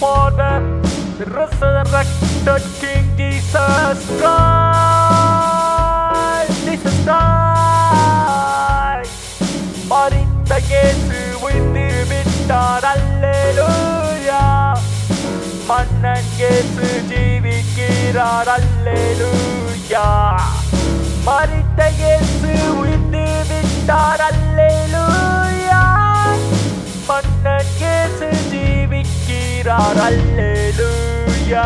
for the resurrected King Jesus Christ. Jesus Christ. மறித்த இயேசு உயிர்த்து விட்டார் அல்லேலூயா. மன்னன் இயேசு ஜீவிக்கிறார். அல்லேலூயா. மறித்த இயேசு உயிர்த்து விட்டார் அல்லேலூயா ஜீவிக்கிறார் அல்லேலூயா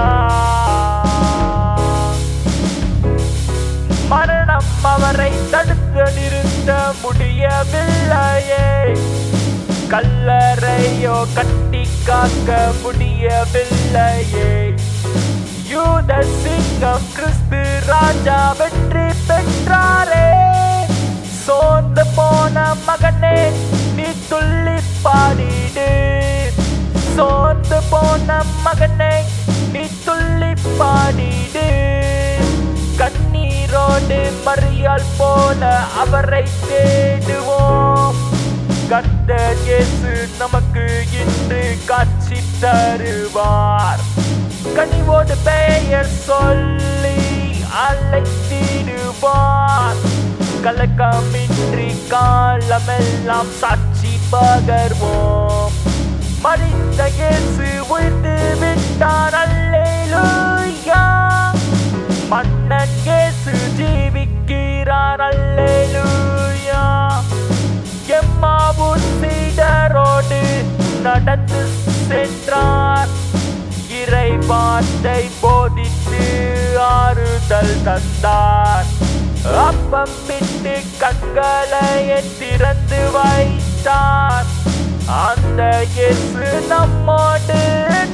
மரணம் அவரை தடுத்து நிறுத்த முடியவில்லையே. கல்லறையோ கட்டி காக்க முடியவில்லையே. யூத சிங்கம் கிறிஸ்து ராஜா வெற்றி பெற்றாரே. சோர்ந்து போன மகனே நீ துள்ளி பாடிடு. மகனை நீ துள்ளி பாடிடு. கண்ணீரோடு மறியால் போல அவரை தேடுவோம். கத்த இயேசு நமக்கு இன்று காட்சி தருவார். கனிவோடு பெயர் சொல்லி அழைத்திடுவார். கலக்கமின்றி காலமெல்லாம் சாட்சி பகர்வோம். மறித்த இயேசு உயிர்த்து விட்டார். அல்லேலூயா. மன்னன் இயேசு ஜீவிக்கிறார். அல்லேலூயா. எம்மாவூர் சீடரோடு நடந்து சென்றார். இறை வார்த்தை போதித்து ஆறுதல் தந்தார். அப்பம் விட்டு கண்களை திறந்து வைத்தார். அந்த இயேசு நம்மோடு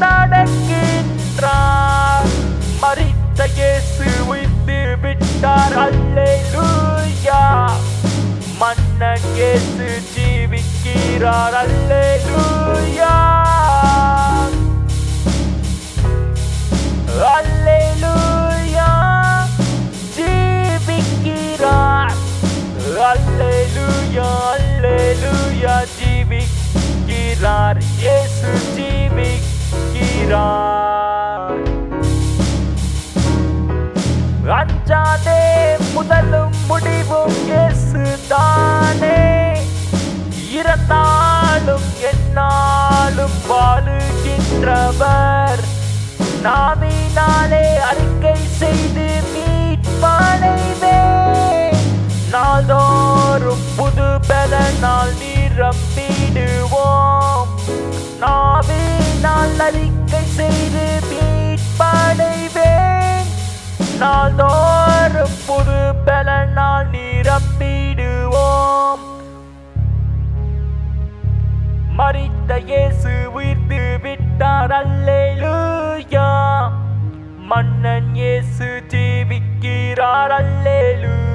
நடக்கின்றார். மறித்த இயேசு உயிர்த்து விட்டார். அல்லேலூயா. மன்னன் இயேசு ஜீவிக்கிறார். அல்லேலூயா அல்லேலூயா. அஞ்சாதே முதலும் முடிவும் இயேசு தானே இறந்தாலும் என்னாலும் வாழுகின்றவர். நாவினாலே அறிக்கை செய்து மீட்பானைவே நாள்தோறும் புது பலனால் நிரம்பிடுவோம் நாவினால் அறிக்கை செய்து விட்டார் அல்லேலூயா மன்னன் இயேசு ஜீவிக்கிறார் அல்லேலூயா.